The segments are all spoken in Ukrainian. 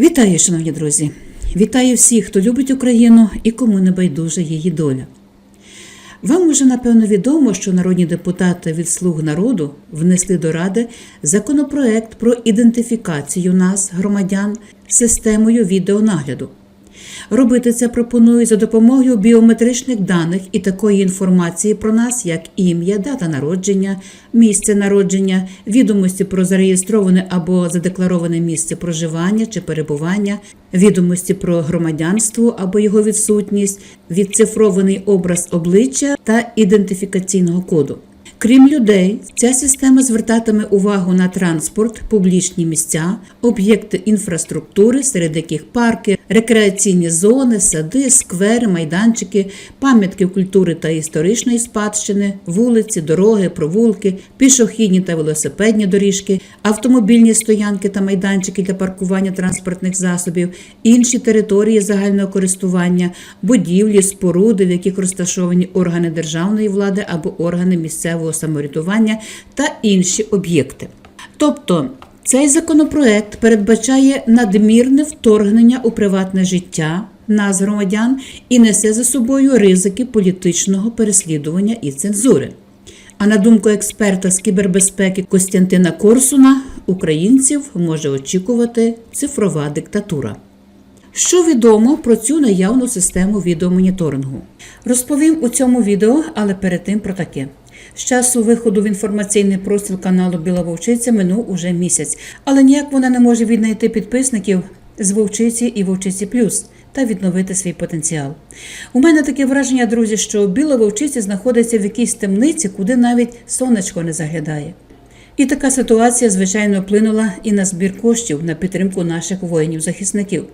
Вітаю, шановні друзі! Вітаю всіх, хто любить Україну і кому не байдужа її доля. Вам уже напевно відомо, що народні депутати від Слуг народу внесли до Ради законопроект про ідентифікацію нас, громадян, системою відеонагляду. Робити це пропонують за допомогою біометричних даних і такої інформації про нас, як ім'я, дата народження, місце народження, відомості про зареєстроване або задеклароване місце проживання чи перебування, відомості про громадянство або його відсутність, відцифрований образ обличчя та ідентифікаційного коду. Крім людей, ця система звертатиме увагу на транспорт, публічні місця, об'єкти інфраструктури, серед яких парки, рекреаційні зони, сади, сквери, майданчики, пам'ятки культури та історичної спадщини, вулиці, дороги, провулки, пішохідні та велосипедні доріжки, автомобільні стоянки та майданчики для паркування транспортних засобів, інші території загального користування, будівлі, споруди, в яких розташовані органи державної влади або органи місцевого самоврядування та інші об'єкти. Тобто цей законопроект передбачає надмірне вторгнення у приватне життя нас, громадян, і несе за собою ризики політичного переслідування і цензури. А на думку експерта з кібербезпеки Костянтина Корсуна, українців може очікувати цифрова диктатура. Що відомо про цю наявну систему відеомоніторингу? Розповім у цьому відео, але перед тим про таке. З часу виходу в інформаційний простір каналу Біла Вовчиця минув уже місяць, але ніяк вона не може віднайти підписників з Вовчиці і Вовчиці Плюс та відновити свій потенціал. У мене таке враження, друзі, що Біла Вовчиця знаходиться в якійсь темниці, куди навіть сонечко не заглядає. І така ситуація, звичайно, вплинула і на збір коштів на підтримку наших воїнів-захисників.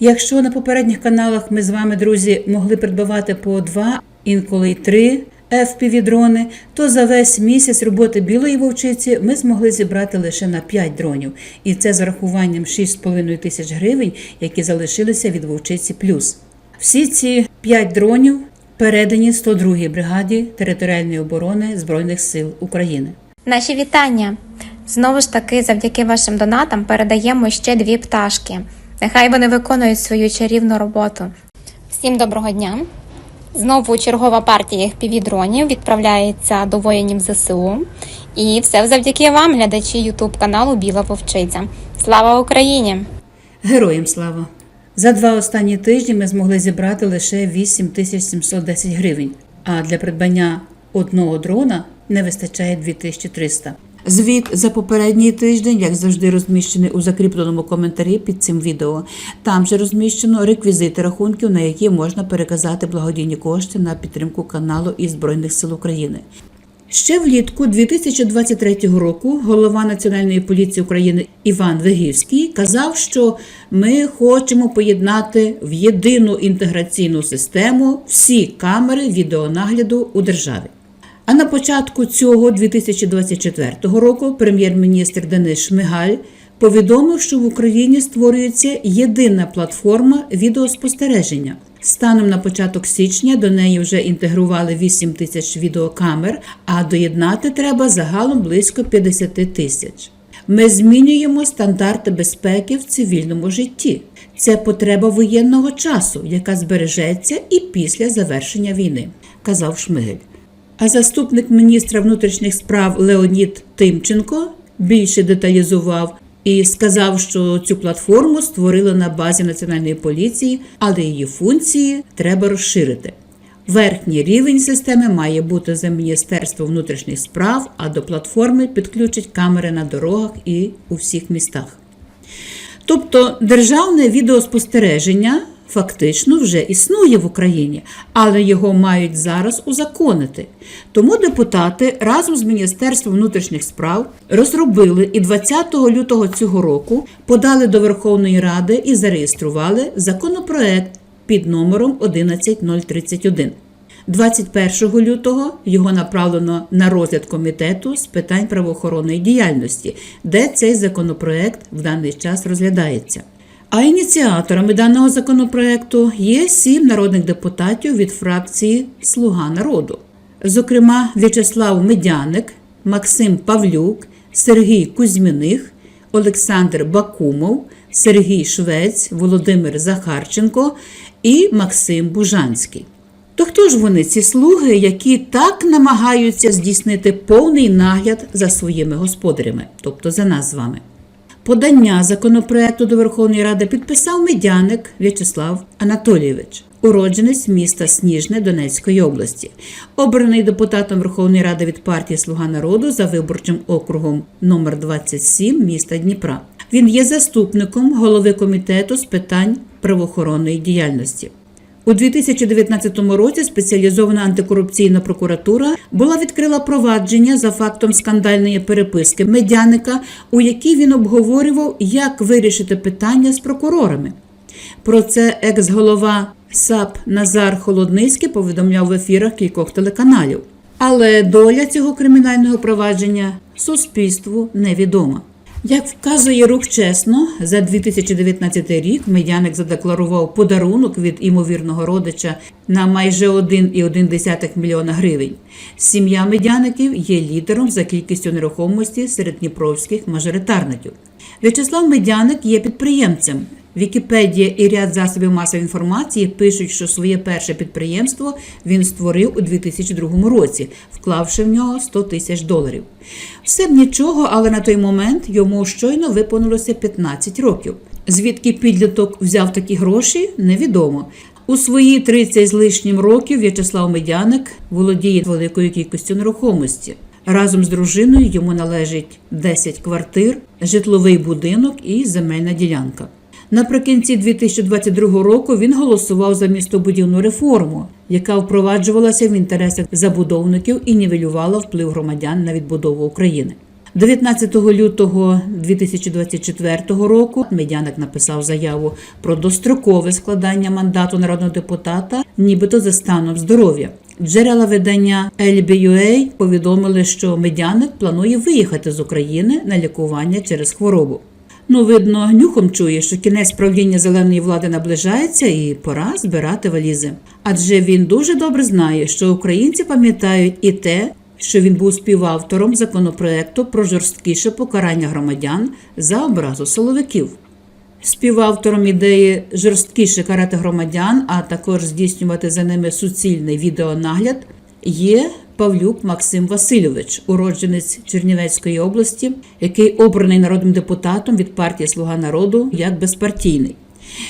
Якщо на попередніх каналах ми з вами, друзі, могли придбавати по два, інколи й три FPV-дрони, то за весь місяць роботи білої вовчиці ми змогли зібрати лише на 5 дронів. І це з рахуванням 6,5 тисяч гривень, які залишилися від вовчиці плюс. Всі ці 5 дронів передані 102-й бригаді територіальної оборони Збройних сил України. Наші вітання! Знову ж таки, завдяки вашим донатам передаємо ще дві пташки. Нехай вони виконують свою чарівну роботу. Всім доброго дня! Знову чергова партія FPV-дронів відправляється до воїнів ЗСУ. І все завдяки вам, глядачі Ютуб каналу Біла Вовчиця. Слава Україні! Героям слава! За два останні тижні ми змогли зібрати лише 8710 гривень, а для придбання одного дрона не вистачає 2300. Звіт за попередній тиждень, як завжди, розміщений у закріпленому коментарі під цим відео. Там же розміщено реквізити рахунків, на які можна переказати благодійні кошти на підтримку каналу і Збройних сил України. Ще влітку 2023 року голова Національної поліції України Іван Вигівський казав, що ми хочемо поєднати в єдину інтеграційну систему всі камери відеонагляду у державі. А на початку цього 2024 року прем'єр-міністр Денис Шмигаль повідомив, що в Україні створюється єдина платформа відеоспостереження. Станом на початок січня до неї вже інтегрували 8 тисяч відеокамер, а доєднати треба загалом близько 50 тисяч. Ми змінюємо стандарти безпеки в цивільному житті. Це потреба воєнного часу, яка збережеться і після завершення війни, казав Шмигель. А заступник міністра внутрішніх справ Леонід Тимченко більше деталізував і сказав, що цю платформу створили на базі національної поліції, але її функції треба розширити. Верхній рівень системи має бути за Міністерство внутрішніх справ, а до платформи підключать камери на дорогах і у всіх містах. Тобто державне відеоспостереження фактично вже існує в Україні, але його мають зараз узаконити. Тому депутати разом з Міністерством внутрішніх справ розробили і 20 лютого цього року подали до Верховної Ради і зареєстрували законопроект під номером 11031. 21 лютого його направлено на розгляд комітету з питань правоохоронної діяльності, де цей законопроект в даний час розглядається. А ініціаторами даного законопроекту є сім народних депутатів від фракції Слуга народу, зокрема В'ячеслав Медяник, Максим Павлюк, Сергій Кузьміних, Олександр Бакумов, Сергій Швець, Володимир Захарченко і Максим Бужанський. То хто ж вони, ці слуги, які так намагаються здійснити повний нагляд за своїми господарями, тобто за нас з вами? Подання законопроекту до Верховної Ради підписав медяник В'ячеслав Анатолійович, уродженець міста Сніжне Донецької області, обраний депутатом Верховної Ради від партії Слуга народу за виборчим округом номер 27 міста Дніпра. Він є заступником голови комітету з питань правоохоронної діяльності. У 2019 році спеціалізована антикорупційна прокуратура була відкрила провадження за фактом скандальної переписки медяника, у якій він обговорював, як вирішити питання з прокурорами. Про це екс-голова САП Назар Холодницький повідомляв в ефірах кількох телеканалів. Але доля цього кримінального провадження суспільству невідома. Як вказує рух чесно, за 2019 рік медяник задекларував подарунок від імовірного родича на майже 1,1 мільйона гривень. Сім'я медяників є лідером за кількістю нерухомості серед дніпровських мажоритарників. В'ячеслав Медяник є підприємцем. Вікіпедія і ряд засобів масової інформації пишуть, що своє перше підприємство він створив у 2002 році, вклавши в нього 100 тисяч доларів. Все б нічого, але на той момент йому щойно виповнилося 15 років. Звідки підліток взяв такі гроші, невідомо. У свої 30 з лишнім років В'ячеслав Медяник володіє великою кількістю нерухомості. Разом з дружиною йому належить 10 квартир, житловий будинок і земельна ділянка. Наприкінці 2022 року він голосував за містобудівну реформу, яка впроваджувалася в інтересах забудовників і нівелювала вплив громадян на відбудову України. 19 лютого 2024 року Медяник написав заяву про дострокове складання мандату народного депутата, нібито за станом здоров'я. Джерела видання LBUA повідомили, що Медяник планує виїхати з України на лікування через хворобу. Ну, видно, нюхом чує, що кінець правління зеленої влади наближається і пора збирати валізи. Адже він дуже добре знає, що українці пам'ятають і те, що він був співавтором законопроекту про жорсткіше покарання громадян за образу силовиків. Співавтором ідеї жорсткіше карати громадян, а також здійснювати за ними суцільний відеонагляд, є Павлюк Максим Васильович, уродженець Чернівецької області, який обраний народним депутатом від партії Слуга народу як безпартійний.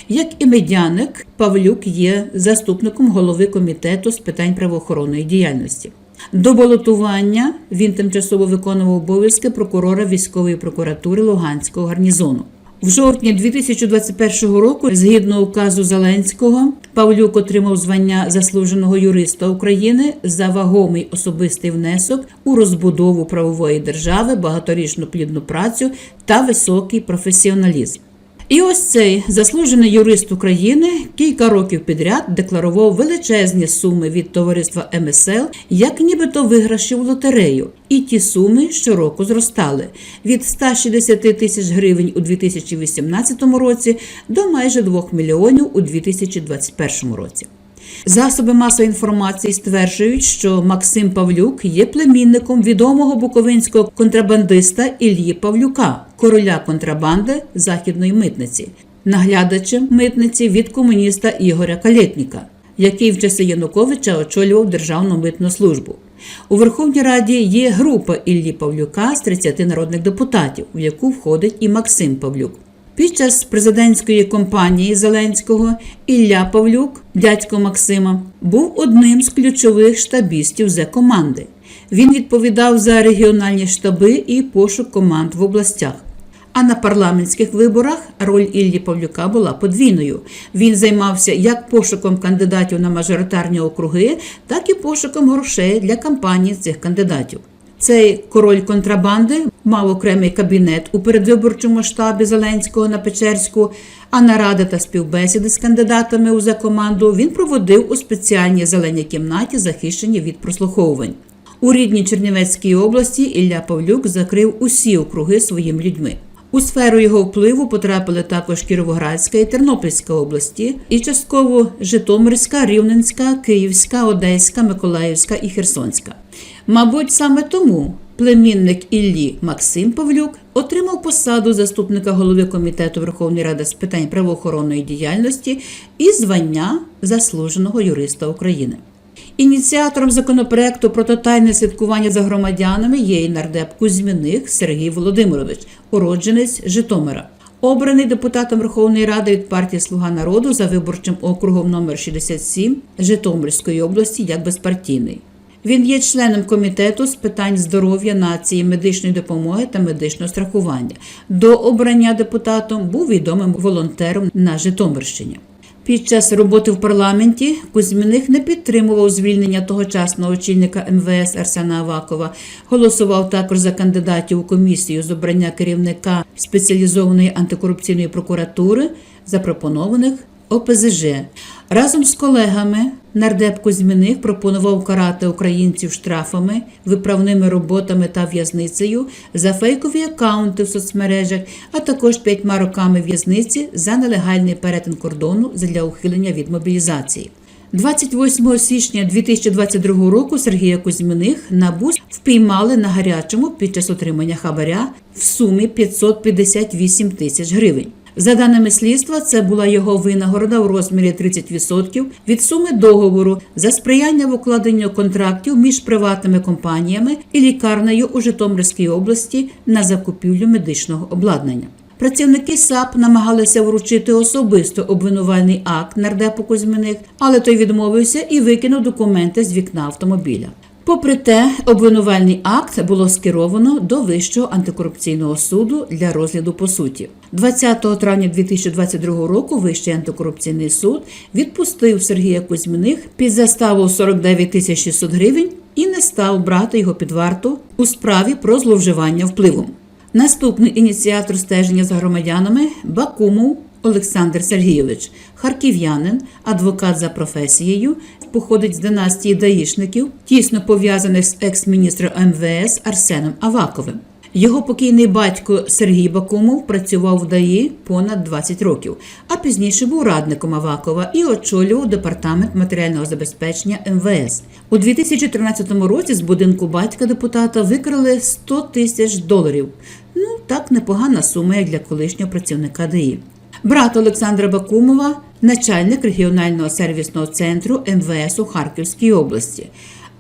Як і медяник, Павлюк є заступником голови комітету з питань правоохоронної діяльності. До балотування він тимчасово виконував обов'язки прокурора військової прокуратури Луганського гарнізону. В жовтні 2021 року, згідно указу Зеленського, Павлюк отримав звання заслуженого юриста України за вагомий особистий внесок у розбудову правової держави, багаторічну плідну працю та високий професіоналізм. І ось цей заслужений юрист України кілька років підряд декларував величезні суми від товариства МСЛ, як нібито виграші в лотерею. І ті суми щороку зростали від 160 тисяч гривень у 2018 році до майже 2 мільйонів у 2021 році. Засоби масової інформації стверджують, що Максим Павлюк є племінником відомого буковинського контрабандиста Іллі Павлюка, короля контрабанди західної митниці, наглядачем митниці від комуніста Ігоря Калєтніка, який в часи Януковича очолював Державну митну службу. У Верховній Раді є група Іллі Павлюка з 30 народних депутатів, в яку входить і Максим Павлюк. Під час президентської кампанії Зеленського Ілля Павлюк, дядько Максима, був одним з ключових штабістів зе команди. Він відповідав за регіональні штаби і пошук команд в областях. А на парламентських виборах роль Іллі Павлюка була подвійною. Він займався як пошуком кандидатів на мажоритарні округи, так і пошуком грошей для кампанії цих кандидатів. Цей король контрабанди мав окремий кабінет у передвиборчому штабі Зеленського на Печерську, а наради та співбесіди з кандидатами у закоманду він проводив у спеціальній зеленій кімнаті, захищені від прослуховувань. У рідній Чернівецькій області Ілля Павлюк закрив усі округи своїми людьми. У сферу його впливу потрапили також Кіровоградська і Тернопільська області, і частково Житомирська, Рівненська, Київська, Одеська, Миколаївська і Херсонська. Мабуть, саме тому Племінник Іллі Максим Павлюк отримав посаду заступника голови комітету Верховної Ради з питань правоохоронної діяльності і звання заслуженого юриста України. Ініціатором законопроекту про тотальне слідкування за громадянами є і нардеп Кузьміних Сергій Володимирович, уродженець Житомира. Обраний депутатом Верховної Ради від партії Слуга народу за виборчим округом номер 67 Житомирської області як безпартійний. Він є членом комітету з питань здоров'я нації, медичної допомоги та медичного страхування. До обрання депутатом був відомим волонтером на Житомирщині. Під час роботи в парламенті Кузьміних не підтримував звільнення тогочасного очільника МВС Арсена Авакова. Голосував також за кандидатів у комісію з обрання керівника спеціалізованої антикорупційної прокуратури, запропонованих ОПЗЖ. Разом з колегами нардеп Кузьміних пропонував карати українців штрафами, виправними роботами та в'язницею за фейкові акаунти в соцмережах, а також п'ятьма роками в'язниці за нелегальний перетин кордону для ухилення від мобілізації. 28 січня 2022 року Сергія Кузьміних НАБУ впіймали на гарячому під час отримання хабаря в сумі 558 тисяч гривень. За даними слідства, це була його винагорода у розмірі 30% від суми договору за сприяння в укладенню контрактів між приватними компаніями і лікарнею у Житомирській області на закупівлю медичного обладнання. Працівники САП намагалися вручити особисто обвинувальний акт нардепу Кузьминих, але той відмовився і викинув документи з вікна автомобіля. Попри те, обвинувальний акт було скеровано до Вищого антикорупційного суду для розгляду по суті. 20 травня 2022 року Вищий антикорупційний суд відпустив Сергія Кузьминих під заставу 49 тисяч 600 гривень і не став брати його під варту у справі про зловживання впливом. Наступний ініціатор стеження за громадянами Бакумов Олександр Сергійович, харків'янин, адвокат за професією, походить з династії даїшників, тісно пов'язаних з екс-міністром МВС Арсеном Аваковим. Його покійний батько Сергій Бакумов працював в ДАІ понад 20 років, а пізніше був радником Авакова і очолював департамент матеріального забезпечення МВС. У 2013 році з будинку батька депутата викрали 100 тисяч доларів. Ну так непогана сума як для колишнього працівника ДАІ. Брат Олександра Бакумова, начальник регіонального сервісного центру МВС у Харківській області.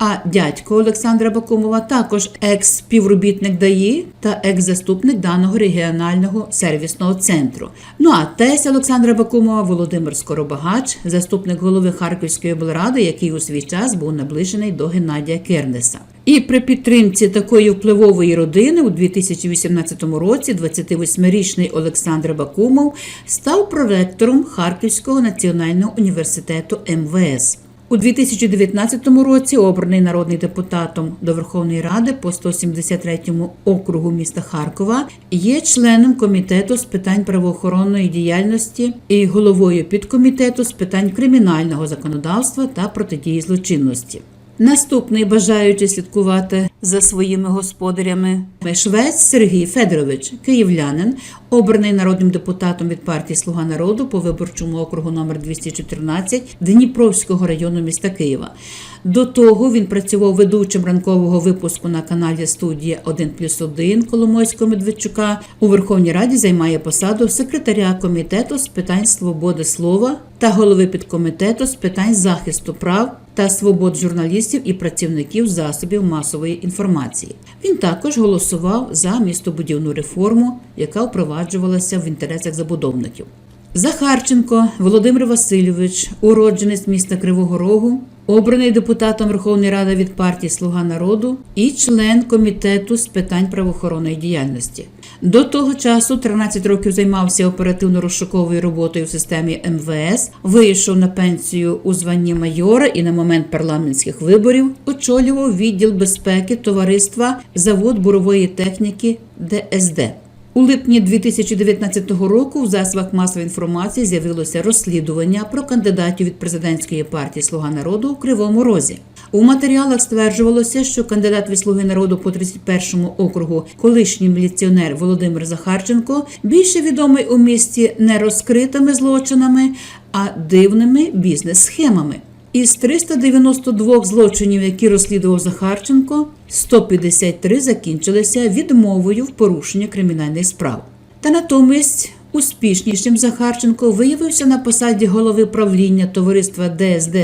А дядько Олександра Бакумова також екс-співробітник ДАІ та екс-заступник даного регіонального сервісного центру. Ну а тесть Олександра Бакумова Володимир Скоробагач, заступник голови Харківської облради, який у свій час був наближений до Геннадія Кернеса. І при підтримці такої впливової родини у 2018 році 28-річний Олександр Бакумов став проректором Харківського національного університету МВС. У 2019 році обраний народний депутатом до Верховної Ради по 173 округу міста Харкова є членом комітету з питань правоохоронної діяльності і головою підкомітету з питань кримінального законодавства та протидії злочинності. Наступний бажаючи слідкувати за своїми господарями швець Сергій Федорович, київлянин, обраний народним депутатом від партії Слуга народу по виборчому округу номер 214 Дніпровського району міста Києва. До того він працював ведучим ранкового випуску на каналі студія 1 плюс 1 Коломойського Медведчука. У Верховній Раді займає посаду секретаря комітету з питань свободи слова та голови підкомітету з питань захисту прав та свобод журналістів і працівників засобів масової інформації. Він також голосував за містобудівну реформу, яка впроваджувалася в інтересах забудовників. Захарченко Володимир Васильович, уродженець міста Кривого Рогу, обраний депутатом Верховної Ради від партії Слуга народу і член комітету з питань правоохоронної діяльності. До того часу 13 років займався оперативно-розшуковою роботою в системі МВС, вийшов на пенсію у званні майора і на момент парламентських виборів очолював відділ безпеки товариства Завод бурової техніки ДСД. У липні 2019 року в засобах масової інформації з'явилося розслідування про кандидатів від президентської партії Слуга народу у Кривому Розі. У матеріалах стверджувалося, що кандидат від Слуги народу по 31-му округу, колишній міліціонер Володимир Захарченко, більше відомий у місті не розкритими злочинами, а дивними бізнес-схемами. Із 392 злочинів, які розслідував Захарченко, 153 закінчилися відмовою в порушенні кримінальних справ. Та натомість успішнішим Захарченко виявився на посаді голови правління товариства ДСД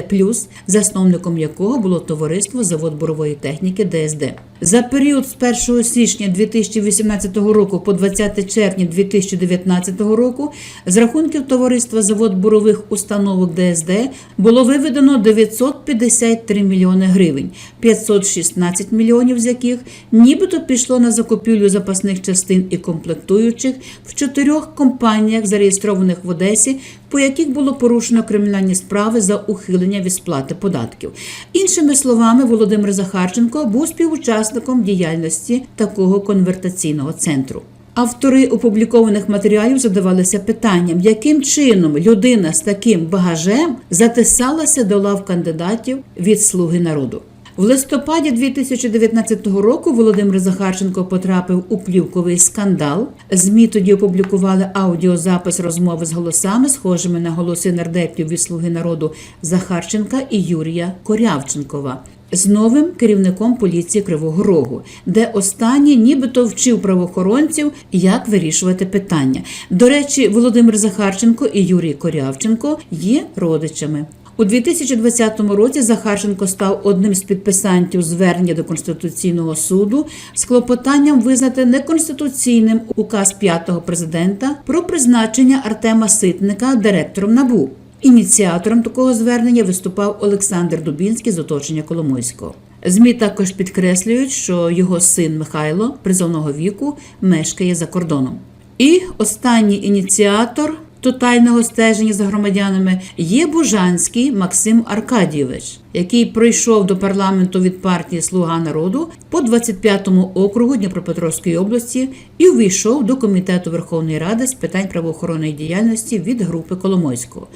засновником якого було товариство Завод бурової техніки ДСД. За період з 1 січня 2018 року по 20 червня 2019 року з рахунків товариства Завод бурових установок ДСД було виведено 953 мільйони гривень, 516 мільйонів з яких нібито пішло на закупівлю запасних частин і комплектуючих в чотирьох компаніях, зареєстрованих в Одесі, по яких було порушено кримінальні справи за ухилення від сплати податків. Іншими словами, Володимир Захарченко був співучасником діяльності такого конвертаційного центру. Автори опублікованих матеріалів задавалися питанням, яким чином людина з таким багажем затисалася до лав кандидатів від Слуги народу. В листопаді 2019 року Володимир Захарченко потрапив у плівковий скандал. ЗМІ тоді опублікували аудіозапис розмови з голосами, схожими на голоси нардепів від Слуги народу Захарченка і Юрія Корявченкова. З новим керівником поліції Кривого Рогу, де останній нібито вчив правоохоронців, як вирішувати питання. До речі, Володимир Захарченко і Юрій Корявченко є родичами. У 2020 році Захарченко став одним з підписантів звернення до Конституційного суду з клопотанням визнати неконституційним указ п'ятого президента про призначення Артема Ситника директором НАБУ. Ініціатором такого звернення виступав Олександр Дубінський з оточення Коломойського. ЗМІ також підкреслюють, що його син Михайло призовного віку мешкає за кордоном. І останній ініціатор тотального стеження за громадянами є Бужанський Максим Аркадійович, який пройшов до парламенту від партії Слуга народу по 25-му округу Дніпропетровської області і увійшов до комітету Верховної Ради з питань правоохоронної діяльності від групи Коломойського.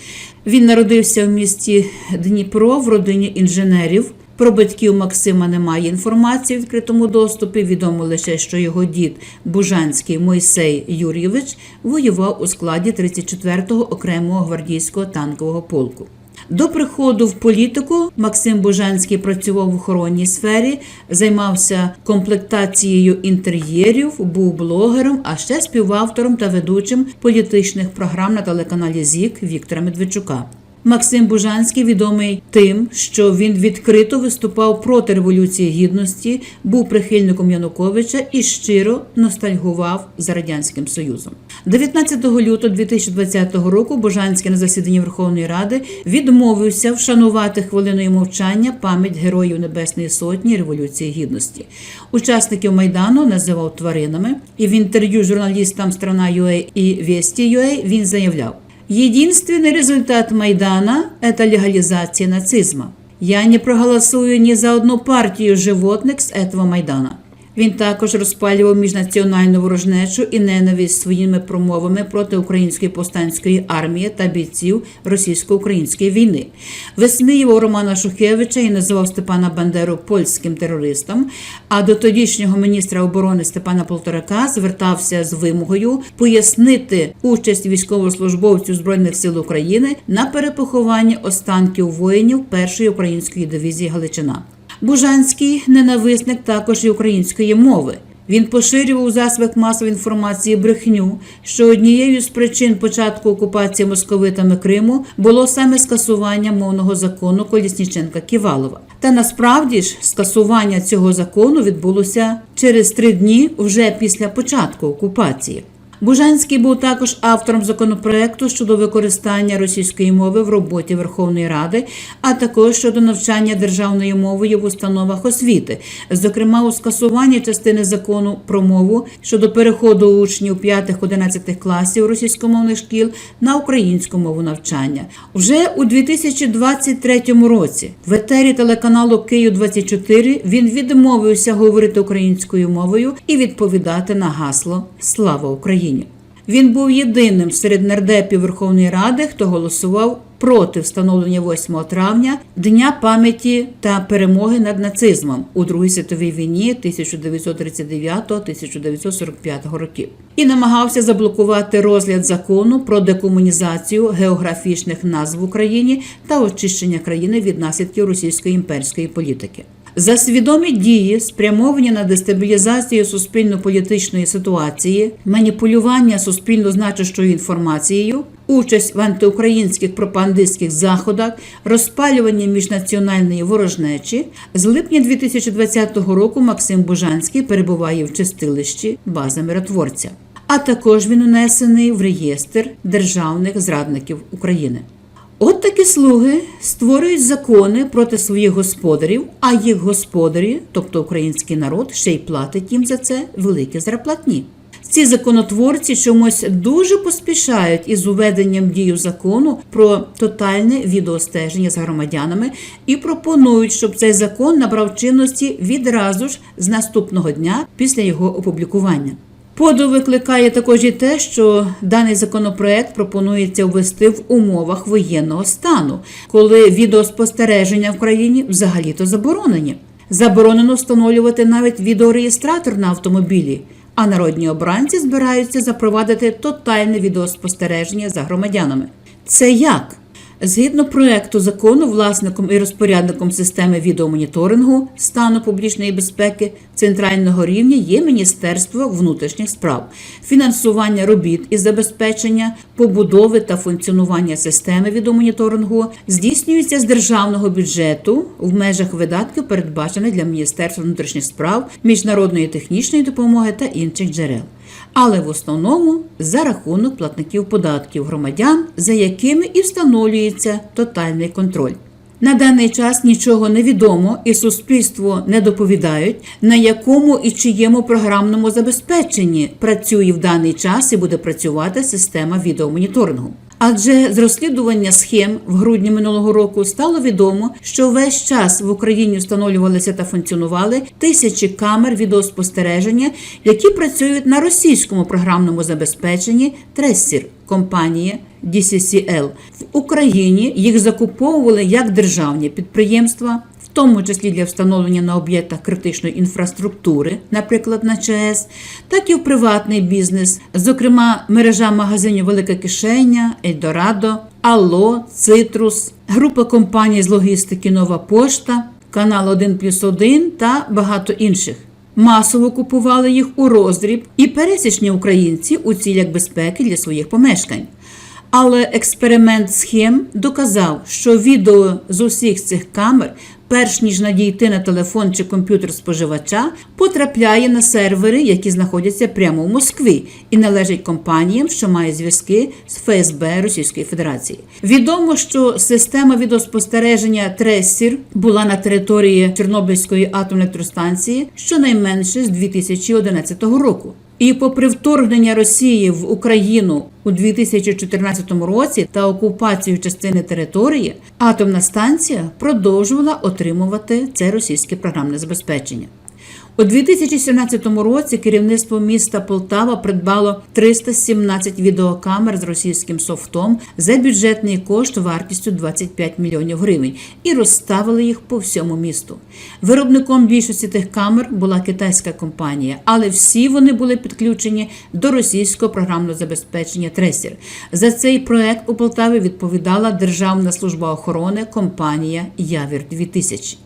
Він народився в місті Дніпро в родині інженерів. Про батьків Максима немає інформації в відкритому доступі. Відомо лише, що його дід Бужанський Мойсей Юрійович воював у складі 34-го окремого гвардійського танкового полку. До приходу в політику Максим Бужанський працював в охоронній сфері, займався комплектацією інтер'єрів, був блогером, а ще співавтором та ведучим політичних програм на телеканалі ЗІК Віктора Медведчука. Максим Бужанський відомий тим, що він відкрито виступав проти революції гідності, був прихильником Януковича і щиро ностальгував за радянським союзом. 19 лютого 2020 року Бужанський на засіданні Верховної Ради відмовився вшанувати хвилиною мовчання пам'ять героїв Небесної Сотні Революції Гідності. Учасників майдану називав тваринами, і в інтерв'ю журналістам страна Страна.ua і Весті.ua він заявляв. Единственный результат Майдана – это легализация нацизма. Я не проголосую ні за одну партію животних з этого Майдана. Він також розпалював міжнаціональну ворожнечу і ненависть своїми промовами проти української повстанської армії та бійців російсько-української війни. Висміював Романа Шухевича і називав Степана Бандеру польським терористом. А до тодішнього міністра оборони Степана Полторака звертався з вимогою пояснити участь військовослужбовців збройних сил України на перепохованні останків воїнів першої української дивізії Галичина. Бужанський ненависник також і української мови. Він поширював у засобах масової інформації брехню, що однією з причин початку окупації московитами Криму було саме скасування мовного закону Колісніченка Ківалова. Та насправді ж скасування цього закону відбулося через три дні вже після початку окупації. Бужанський був також автором законопроекту щодо використання російської мови в роботі Верховної Ради, а також щодо навчання державною мовою в установах освіти, зокрема у скасуванні частини закону про мову щодо переходу учнів 5-11 класів російськомовних шкіл на українську мову навчання. Вже у 2023 році в етері телеканалу Київ 24 він відмовився говорити українською мовою і відповідати на гасло Слава Україні. Він був єдиним серед нардепів Верховної Ради, хто голосував проти встановлення 8 травня Дня пам'яті та перемоги над нацизмом у Другій світовій війні 1939-1945 років і намагався заблокувати розгляд закону про декомунізацію географічних назв в Україні та очищення країни від наслідків російської імперської політики. За свідомі дії, спрямовані на дестабілізацію суспільно-політичної ситуації, маніпулювання суспільно значущою інформацією, участь в антиукраїнських пропагандистських заходах, розпалювання міжнаціональної ворожнечі, з липня 2020 року Максим Бужанський перебуває в чистилищі бази миротворця. А також він унесений в реєстр державних зрадників України. От такі слуги створюють закони проти своїх господарів, а їх господарі, тобто український народ, ще й платить їм за це великі зарплатні. Ці законотворці чомусь дуже поспішають із уведенням дію закону про тотальне відеостеження з громадянами і пропонують, щоб цей закон набрав чинності відразу ж з наступного дня після його опублікування. Подив викликає також і те, що даний законопроект пропонується ввести в умовах воєнного стану, коли відеоспостереження в країні взагалі-то заборонені. Заборонено встановлювати навіть відеореєстратор на автомобілі, а народні обранці збираються запровадити тотальне відеоспостереження за громадянами. Це як? Згідно проекту закону, власником і розпорядником системи відеомоніторингу стану публічної безпеки центрального рівня є Міністерство внутрішніх справ, фінансування робіт із забезпечення, побудови та функціонування системи відеомоніторингу здійснюється з державного бюджету в межах видатків, передбачених для Міністерства внутрішніх справ, міжнародної технічної допомоги та інших джерел але в основному за рахунок платників податків громадян, за якими і встановлюється тотальний контроль. На даний час нічого не відомо і суспільство не доповідають, на якому і чиєму програмному забезпеченні працює в даний час і буде працювати система відеомоніторингу. Адже з розслідування схем в грудні минулого року стало відомо, що весь час в Україні встановлювалися та функціонували тисячі камер відеоспостереження, які працюють на російському програмному забезпеченні Тресір компанії DCCL. В Україні їх закуповували як державні підприємства. Тому числі для встановлення на об'єктах критичної інфраструктури, наприклад, на ЧАЕС, так і в приватний бізнес, зокрема, мережа магазинів Велика Кишеня, Ельдорадо, Алло, Цитрус, група компаній з логістики Нова Пошта, канал 1 плюс 1 та багато інших. Масово купували їх у роздріб і пересічні українці у цілях безпеки для своїх помешкань. Але експеримент схем доказав, що відео з усіх цих камер, перш ніж надійти на телефон чи комп'ютер споживача, потрапляє на сервери, які знаходяться прямо в Москві, і належать компаніям, що мають зв'язки з ФСБ Російської Федерації. Відомо, що система відеоспостереження Тресір була на території Чорнобильської атомної електростанції щонайменше з 2011 року. І попри вторгнення Росії в Україну у 2014 році та окупацію частини території, атомна станція продовжувала отримувати це російське програмне забезпечення. У 2017 році керівництво міста Полтава придбало 317 відеокамер з російським софтом за бюджетний кошт вартістю 25 мільйонів гривень і розставили їх по всьому місту. Виробником більшості тих камер була китайська компанія, але всі вони були підключені до російського програмного забезпечення Тресір. За цей проект у Полтаві відповідала Державна служба охорони компанія Явір 2000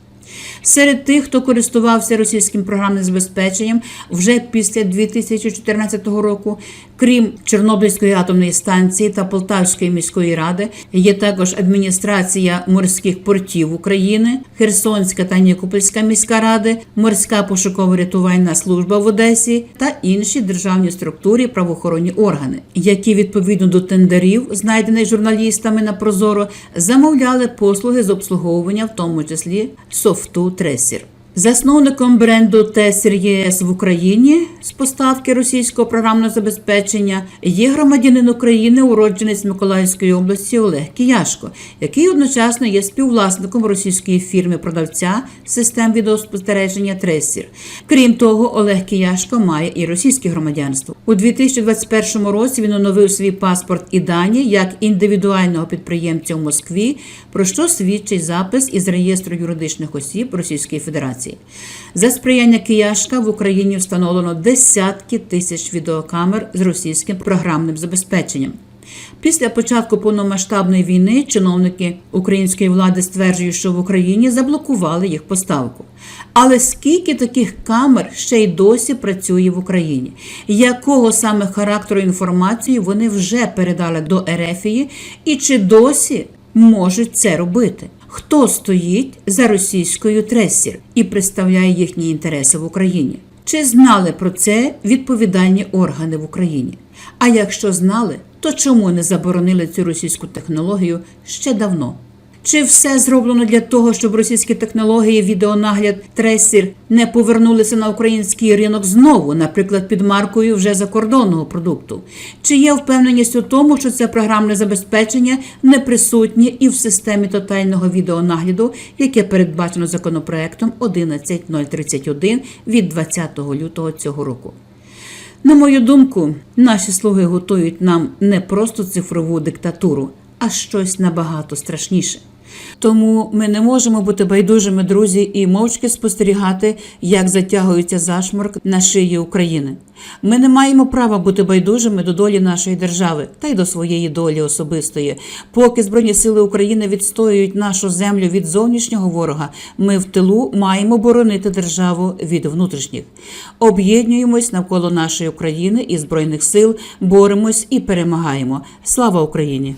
Серед тих, хто користувався російським програмним забезпеченням вже після 2014 року, крім Чорнобильської атомної станції та Полтавської міської ради, є також адміністрація морських портів України, Херсонська та Нікопольська міська ради, морська пошуково-рятувальна служба в Одесі та інші державні структури правоохоронні органи, які відповідно до тендерів, знайдених журналістами на Прозоро, замовляли послуги з обслуговування, в тому числі софту Тресір. Засновником бренду Тесер ЄС в Україні з поставки російського програмного забезпечення є громадянин України, уродженець Миколаївської області Олег Кияшко, який одночасно є співвласником російської фірми продавця систем відеоспостереження Тресір. Крім того, Олег Кияшко має і російське громадянство. У 2021 році він оновив свій паспорт і дані як індивідуального підприємця в Москві, про що свідчить запис із реєстру юридичних осіб Російської Федерації. За сприяння Кияшка в Україні встановлено десятки тисяч відеокамер з російським програмним забезпеченням. Після початку повномасштабної війни чиновники української влади стверджують, що в Україні заблокували їх поставку. Але скільки таких камер ще й досі працює в Україні? Якого саме характеру інформації вони вже передали до Ерефії, і чи досі можуть це робити? Хто стоїть за російською тресір і представляє їхні інтереси в Україні? Чи знали про це відповідальні органи в Україні? А якщо знали, то чому не заборонили цю російську технологію ще давно? Чи все зроблено для того, щоб російські технології відеонагляд тресір не повернулися на український ринок знову, наприклад, під маркою вже закордонного продукту? Чи є впевненість у тому, що це програмне забезпечення не присутнє і в системі тотального відеонагляду, яке передбачено законопроектом 11031 від 20 лютого цього року? На мою думку, наші слуги готують нам не просто цифрову диктатуру, а щось набагато страшніше. Тому ми не можемо бути байдужими, друзі, і мовчки спостерігати, як затягується зашморк на шиї України. Ми не маємо права бути байдужими до долі нашої держави та й до своєї долі особистої. Поки Збройні сили України відстоюють нашу землю від зовнішнього ворога, ми в тилу маємо боронити державу від внутрішніх. Об'єднуємось навколо нашої України і збройних сил, боремось і перемагаємо. Слава Україні!